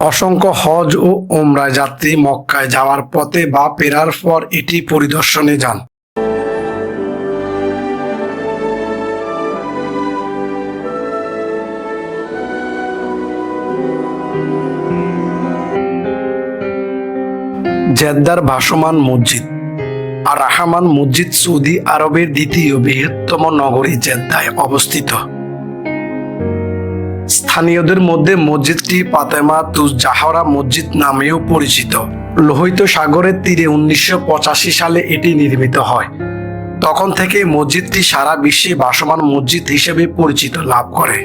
অসংখ্য হজ ও ওমরা যাত্রী মক্কায় যাওয়ার পথে বা পেরার পর এটি পরিদর্শনে যান। জেদ্দার ভাসমান মসজিদ আর রাহামান মসজিদ সৌদি আরবের দ্বিতীয় বৃহত্তম নগরী জেদ্দায় অবস্থিত। স্থানীয়দের মধ্যে মসজিদটি পাতেমা তুজ জাহরা মসজিদ নামেও পরিচিত। লোহিত সাগরের তীরে উনিশশো পঁচাশি সালে এটি নির্মিত হয়। তখন থেকে মসজিদটি সারা বিশ্বে ভাসমান মসজিদ হিসেবে পরিচিত লাভ করে।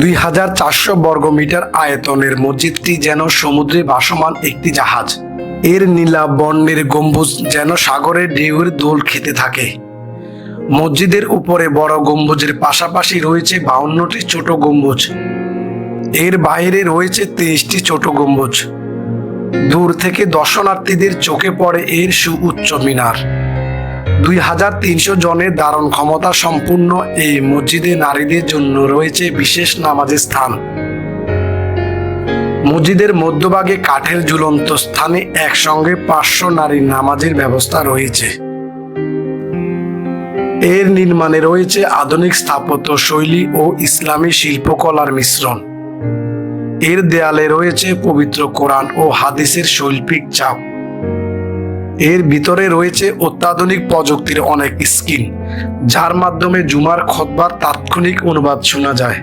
দুই হাজার চারশো বর্গ মিটার আয়তনের মসজিদটি যেন সমুদ্রে ভাসমান একটি জাহাজ। এর নীলা বর্ণের গম্বুজ যেন সাগরের ঢেউয়ের দোল খেতে থাকে। মসজিদের উপরে বড় গম্বুজের পাশাপাশি রয়েছে বাউন্নটি ছোট গম্বুজ। এর বাইরে রয়েছে তেইশটি ছোট গম্বুজ। দূর থেকে দর্শনার্থীদের চোখে পড়ে এর সুউচ্চ মিনার। দুই হাজার তিনশো জনের ধারণ ক্ষমতা সম্পূর্ণ এই মসজিদে নারীদের জন্য রয়েছে বিশেষ নামাজের স্থান। মসজিদের মধ্যভাগে কাঠের ঝুলন্ত স্থানে একসঙ্গে পাঁচশো নারীর নামাজের ব্যবস্থা রয়েছে। এর নির্মাণে রয়েছে আধুনিক স্থাপত্য শৈলী ও ইসলামী শিল্পকলার মিশ্রণ। এর দেয়ালে রয়েছে পবিত্র কোরআন ও হাদিসের শৈল্পিক চাপ। এর ভিতরে রয়েছে অত্যাধুনিক প্রযুক্তির অনেক স্ক্রিন যার মাধ্যমে জুমার খতবার তাৎক্ষণিক অনুবাদ শোনা যায়।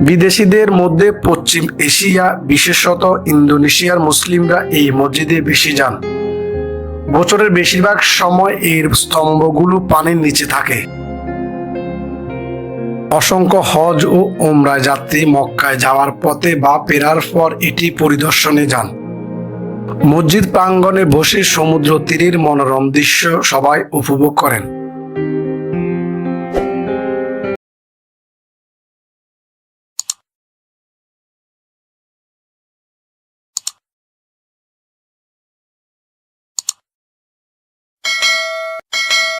বিদেশিদের মধ্যে পশ্চিম এশিয়া, বিশেষত ইন্দোনেশিয়ার মুসলিমরা এই মসজিদে বেশি যান। বছরের বেশিরভাগ সময় এর স্তম্ভগুলো পানির নিচে থাকে। অসংখ্য হজ ও ওমরা যাত্রী মক্কায় যাওয়ার পথে বা পেরার পর এটি পরিদর্শনে যান। মসজিদ প্রাঙ্গণে বসে সমুদ্র তীরের মনোরম দৃশ্য সবাই উপভোগ করেন।